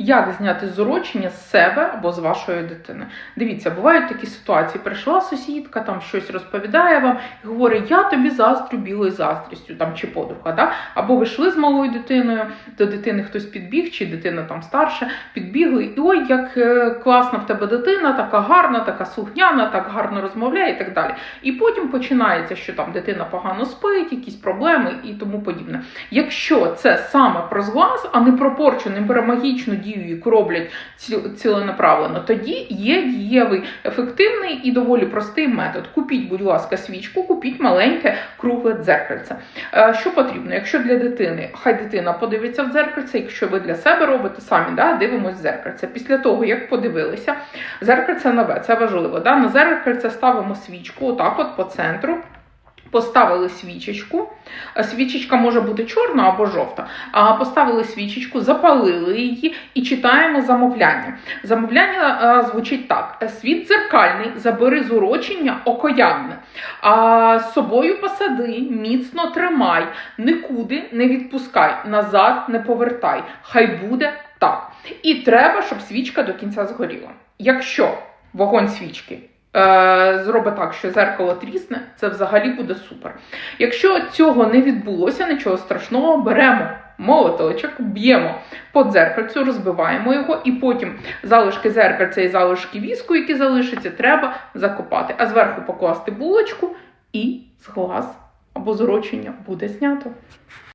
Як зняти зурочення з себе або з вашої дитини? Дивіться, бувають такі ситуації. Прийшла сусідка, там щось розповідає вам і говорить: Я тобі заздрю білою заздрістю, там чи подруга. Да? Або ви йшли з малою дитиною, до дитини хтось підбіг, чи дитина там старша, підбігли, і ой, як е, класна в тебе дитина, така гарна, така слухняна, так гарно розмовляє і так далі. І потім починається, що там дитина погано спить, якісь проблеми і тому подібне. Якщо це саме про зглаз, а не про порчу, не про магічну дію, яку роблять ціленаправлено, тоді є дієвий, ефективний і доволі простий метод. Купіть, будь ласка, свічку, купіть маленьке кругле дзеркальце. Е, Що потрібно? Якщо для дитини, хай дитина подивиться в дзеркальце, якщо ви для себе робите самі, да, дивимось дзеркальце. Після того, як подивилися, зеркальце нове, це важливо. Да? На зеркальце ставимо свічку, отак, от по центру. Поставили свічечку. Свічечка може бути чорна або жовта. Поставили свічечку, запалили її і читаємо замовляння. Замовляння звучить так: світ дзеркальний, забери з окоянне. А з собою посади, міцно тримай, нікуди не відпускай, назад не повертай. Хай буде так. І треба, щоб свічка до кінця згоріла. Якщо вогонь свічки зробить так, що зеркало трісне, це взагалі буде супер. Якщо цього не відбулося, нічого страшного, беремо молоточок, б'ємо по дзеркальцю, розбиваємо його, і потім залишки зеркальця і залишки віску, які залишаться, треба закопати. А зверху покласти булочку і з глаз або зурочення буде знято.